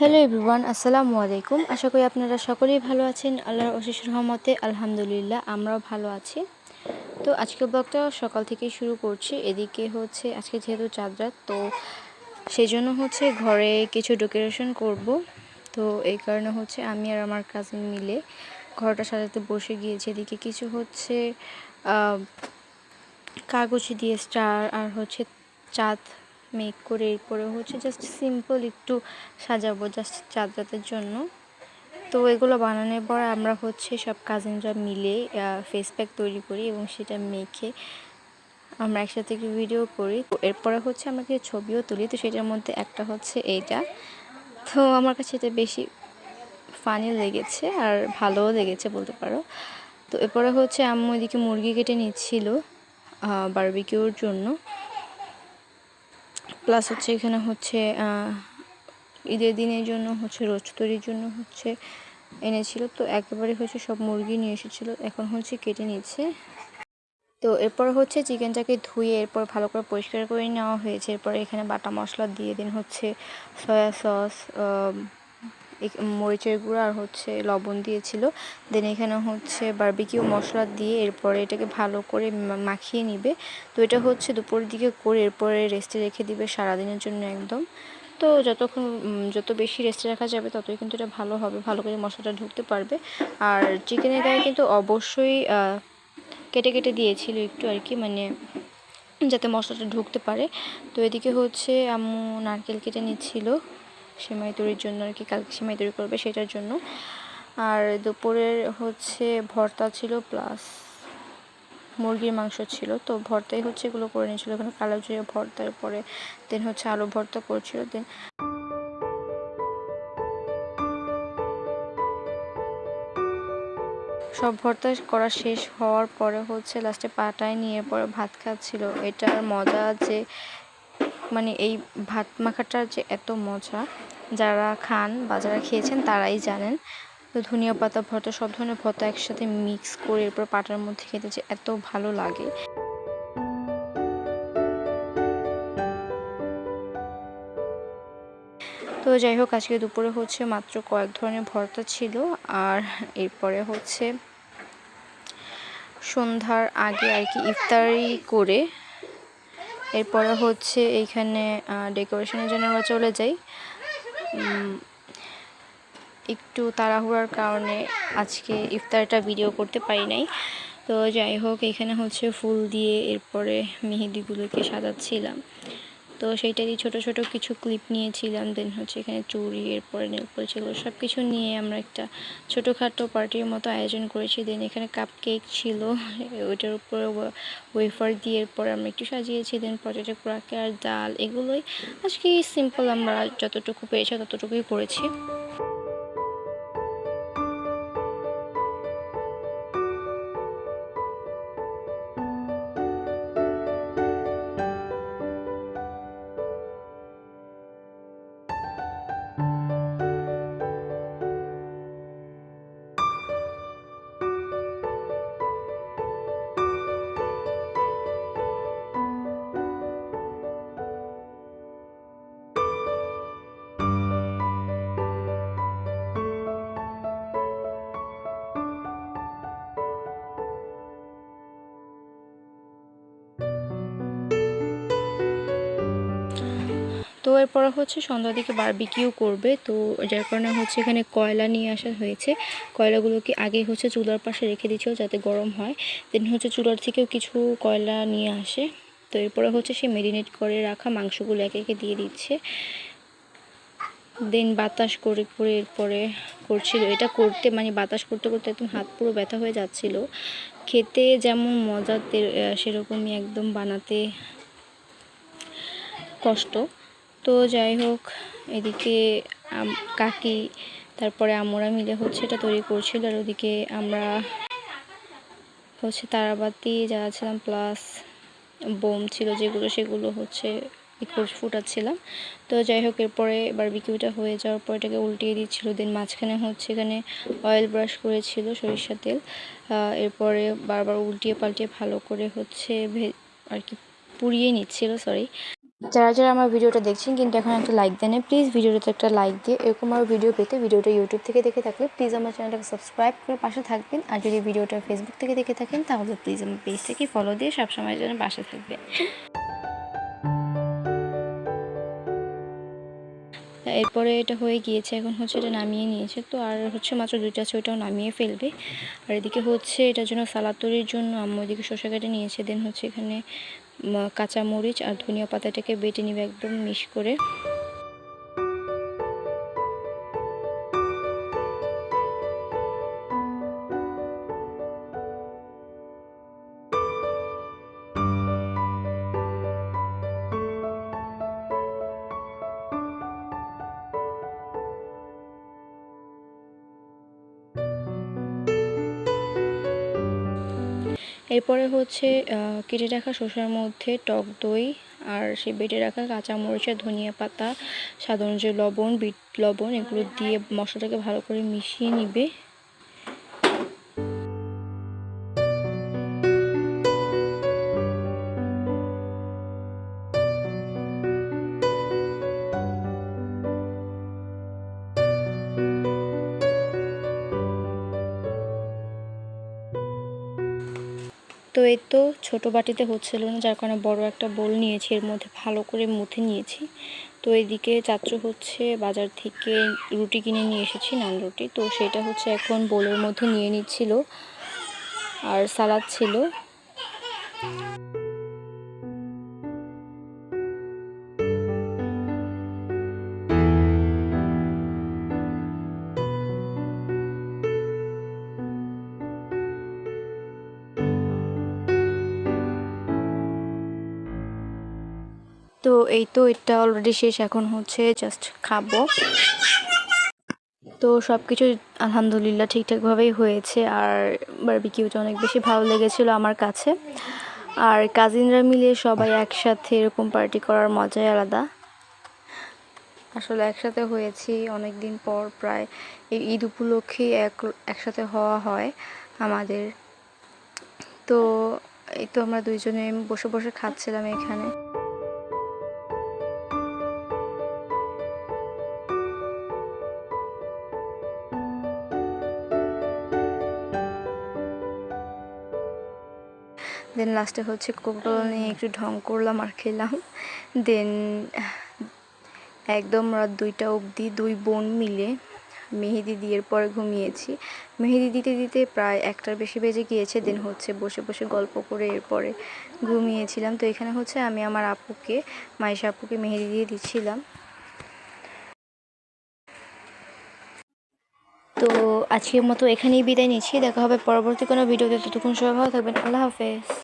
Hello everyone আসসালামু আলাইকুম আশা করি আপনারা সকলেই ভালো আছেন আল্লাহর অশেষ রহমতে আলহামদুলিল্লাহ আমরাও ভালো আছি তো আজকের ব্লগটা সকাল থেকেই শুরু করছি এদিকে হচ্ছে আজকে যেহেতু চাঁদরাত তো সেই জন্য হচ্ছে ঘরে কিছু ডেকোরেশন করব তো এই কারণে হচ্ছে আমি আর আমার কাজিন মিলে ঘরটা সাজাতে বসে গিয়েছি এদিকে কিছু হচ্ছে কাগজ দিয়ে স্টার আর হচ্ছে চাঁদ মেক করে এরপরে হচ্ছে জাস্ট সিম্পল একটু সাজাবো জাস্ট চাঁদরাতের জন্য। তো এগুলো বানানোর পর আমরা হচ্ছে সব কাজিনরা মিলে ফেস প্যাক তৈরি করি এবং সেটা মেখে আমরা একসাথে একটু ভিডিও করি। এরপরে হচ্ছে আমরা কিছু ছবিও তুলি, তো সেটার মধ্যে একটা হচ্ছে এইটা তো আমার কাছে এটা বেশি ফানি লেগেছে আর ভালোও লেগেছে বলতে পারো। তো এরপরে হচ্ছে আম্মু এদিকে মুরগি কেটে নিচ্ছিল বারবিকিউর জন্য। প্লাস হচ্ছে এখানে হচ্ছে ঈদের দিনের জন্য হচ্ছে রোজ তৈরির জন্য হচ্ছে এনেছিল। তো একেবারে হচ্ছে সব মুরগি নিয়ে এসেছিল। এখন হচ্ছে কেটে নিচ্ছে। তো এরপর হচ্ছে চিকেনটাকে ধুয়ে এরপর ভালো করে পরিষ্কার করে নেওয়া হয়েছে। এরপর এখানে বাটা মশলা দিয়ে দিন হচ্ছে সয়া সস মরিচের গুঁড়ো আর হচ্ছে লবণ দিয়েছিল। দেন এখানে হচ্ছে বারবিকিউ মশলা দিয়ে এরপরে এটাকে ভালো করে মাখিয়ে নিবে। তো এটা হচ্ছে দুপুরের দিকে করে এরপরে রেস্টে রেখে দিবে সারাদিনের জন্য একদম। তো যতক্ষণ যত বেশি রেস্টে রাখা যাবে ততই কিন্তু এটা ভালো হবে, ভালো করে মশলাটা ঢুকতে পারবে। আর চিকেনের গায়ে কিন্তু অবশ্যই কেটে কেটে দিয়েছিল একটু আর কি মানে যাতে মশলাটা ঢুকতে পারে। তো এদিকে হচ্ছে আম্মু নারকেল কেটে নিচ্ছিল। সেমাই তৈরির জন্য আর কি, কালকে সেমাই তৈরি করবে সেটার জন্য। আর দুপুরের হচ্ছে ভর্তা ছিল প্লাস মুরগির মাংস ছিল। তো ভর্তাই হচ্ছে এগুলো করে নিয়েছিল। ওখানে কালো জিরে ভর্তার পরে দেন হচ্ছে আলু ভর্তা করছিল। দেন সব ভর্তা করা শেষ হওয়ার পরে হচ্ছে লাস্টে পাটায় নিয়ে পরে ভাত খাচ্ছিল। এটার মজা যে মানে এই ভাত মাখাটার যে এত মজা যারা খান বা যারা খেয়েছেন তারাই জানেন। তো ধনিয়া পাতা, ভর্তা, সব ধরনের ভর্তা একসাথে মিক্স করে এরপর পাটার মধ্যে খেতে যে এত ভালো লাগে। তো যাই হোক, আজকে দুপুরে হচ্ছে মাত্র কয়েক ধরনের ভর্তা ছিল। আর এরপরে হচ্ছে সন্ধ্যার আগে আর কি ইফতারি করে। এরপরে হচ্ছে এইখানে ডেকোরেশনের জন্য আমরা চলে যাই। একটু তাড়াহুড়ার কারণে আজকে ইফতারটা ভিডিও করতে পারি নাই। তো যাই হোক, এখানে হচ্ছে ফুল দিয়ে এরপরে মেহেদিগুলোকে সাজাচ্ছিলাম। তো সেইটারই ছোট ছোট কিছু ক্লিপ নিয়েছিলাম দেন হচ্ছে এখানে চুড়ি এরপরে নেল ছিল সব কিছু নিয়ে আমরা একটা ছোটোখাটো পার্টির মতো আয়োজন করেছি। দেন এখানে কাপ কেক ছিল, ওইটার উপরে ওয়েফার দিয়ে এরপর আমরা একটু সাজিয়েছি। দেন পটেটো ক্রাকার ডাল এগুলোই আজকে সিম্পল আমরা যতটুকু পেয়েছি ততটুকুই করেছি। তো এরপর হচ্ছে সন্ধ্যার দিকে বারবিকিউ করবে। তো যার কারণে হচ্ছে এখানে কয়লা নিয়ে আসা হয়েছে। কয়লাগুলোকে আগে হচ্ছে চুলার পাশে রেখে দিচ্ছিল যাতে গরম হয়। দেন হচ্ছে চুলার থেকেও কিছু কয়লা নিয়ে আসে। তো এরপরে হচ্ছে সে মেরিনেট করে রাখা মাংসগুলো একে একে দিয়ে দিচ্ছে। দেন বাতাস করে করে এরপরে করছিল। এটা করতে মানে বাতাস করতে করতে একদম হাত পুরো ব্যথা হয়ে যাচ্ছিল। খেতে যেমন মজা সেরকমই একদম বানাতে কষ্ট। তো যাই হোক, এদিকে কাকি, তারপরে আমরা মিলে হচ্ছে এটা তৈরি করছিল আর ওদিকে আমরা হচ্ছে তারাবাতি যা ছিলাম প্লাস বোম ছিল যেগুলো, সেগুলো হচ্ছে ফুটাচ্ছিলাম। তো যাই হোক, এরপরে বিকিউটা হয়ে যাওয়ার পর এটাকে উল্টিয়ে দিচ্ছিল দেন মাঝখানে হচ্ছে এখানে অয়েল ব্রাশ করেছিল সরিষা তেল। এরপরে বারবার উল্টিয়ে পাল্টিয়ে ভালো করে হচ্ছে আর কি পুড়িয়ে নিচ্ছিল সরি যারা যারা আমার ভিডিওটা দেখছেন, কিন্তু এখন একটা লাইক দেন প্লিজ ভিডিওটাতে একটা লাইক দিয়ে এরকম আরও ভিডিও পেতে ভিডিওটা ইউটিউব থেকে দেখে থাকলে প্লিজ আমার চ্যানেলটাকে সাবস্ক্রাইব করে পাশে থাকবেন। আর যদি ভিডিওটা ফেসবুক থেকে দেখে থাকেন, তাহলে প্লিজ আমার পেজটাকে ফলো দিয়ে সবসময় যেন পাশে থাকবেন এরপরে এটা হয়ে গিয়েছে, এখন হচ্ছে এটা নামিয়ে নিয়েছে। তো আর হচ্ছে মাত্র দুইটা আছে ওইটাও নামিয়ে ফেলবে। আর এদিকে হচ্ছে এটার জন্য সালাদ তৈরির জন্য আম্মু এদিকে শসা কেটে নিয়েছে দেন হচ্ছে এখানে কাঁচা মরিচ আর ধনিয়া পাতাটাকে বেটে নিবে একদম মিশ করে। এরপরে হচ্ছে কেটে রাখা শসার মধ্যে টক দই আর সে বেটে রাখা কাঁচা মরিচের ধনিয়া পাতা সাধারণ যে লবণ, বিট লবণ এগুলো দিয়ে মশলাটাকে ভালো করে মিশিয়ে নিবে। তো এই তো ছোটো বাটিতে হচ্ছিল না, যার কারণে বড় একটা বোল নিয়েছি, এর মধ্যে ভালো করে মুথে নিয়েছি। তো এদিকে চাত্র হচ্ছে বাজার থেকে রুটি কিনে নিয়ে এসেছি, নান রুটি। তো সেটা হচ্ছে এখন বোলের মধ্যে নিয়ে নিচ্ছিল, আর সালাদ ছিল। তো এই তো এটা অলরেডি শেষ, এখন হচ্ছে জাস্ট খাব। তো সব কিছু আলহামদুলিল্লাহ ঠিকঠাকভাবেই হয়েছে, আর বারবিকিউটা অনেক বেশি ভালো লেগেছিলো আমার কাছে। আর কাজিনরা মিলে সবাই একসাথে এরকম পার্টি করার মজাই আলাদা। আসলে একসাথে হয়েছি অনেক দিন পর, প্রায় এই ঈদ উপলক্ষেই এক, একসাথে হওয়া হয় আমাদের। তো এই তো আমরা দুইজনে বসে বসে খাচ্ছিলাম এখানে। দেন লাস্টে হচ্ছে কোকোকোলা নিয়ে একটু ঢং করলাম আর খেলাম। দেন একদম রাত দুইটা অবধি দুই বোন মিলে মেহেদি দিয়ে পরে ঘুমিয়েছি। মেহেদি দিতে দিতে প্রায় একটার বেশি বেজে গিয়েছে দেন হচ্ছে বসে বসে গল্প করে এরপরে ঘুমিয়েছিলাম। তো এখানে হচ্ছে আমি আমার আপুকে, মাইশা আপুকে মেহেদি দিয়ে দিচ্ছিলাম। তো আজকের মতো এখানেই বিদায় নিচ্ছি। দেখা হবে পরবর্তী কোনো ভিডিওতে। ততক্ষণ সবাই ভালো থাকবেন। আল্লাহ হাফেজ।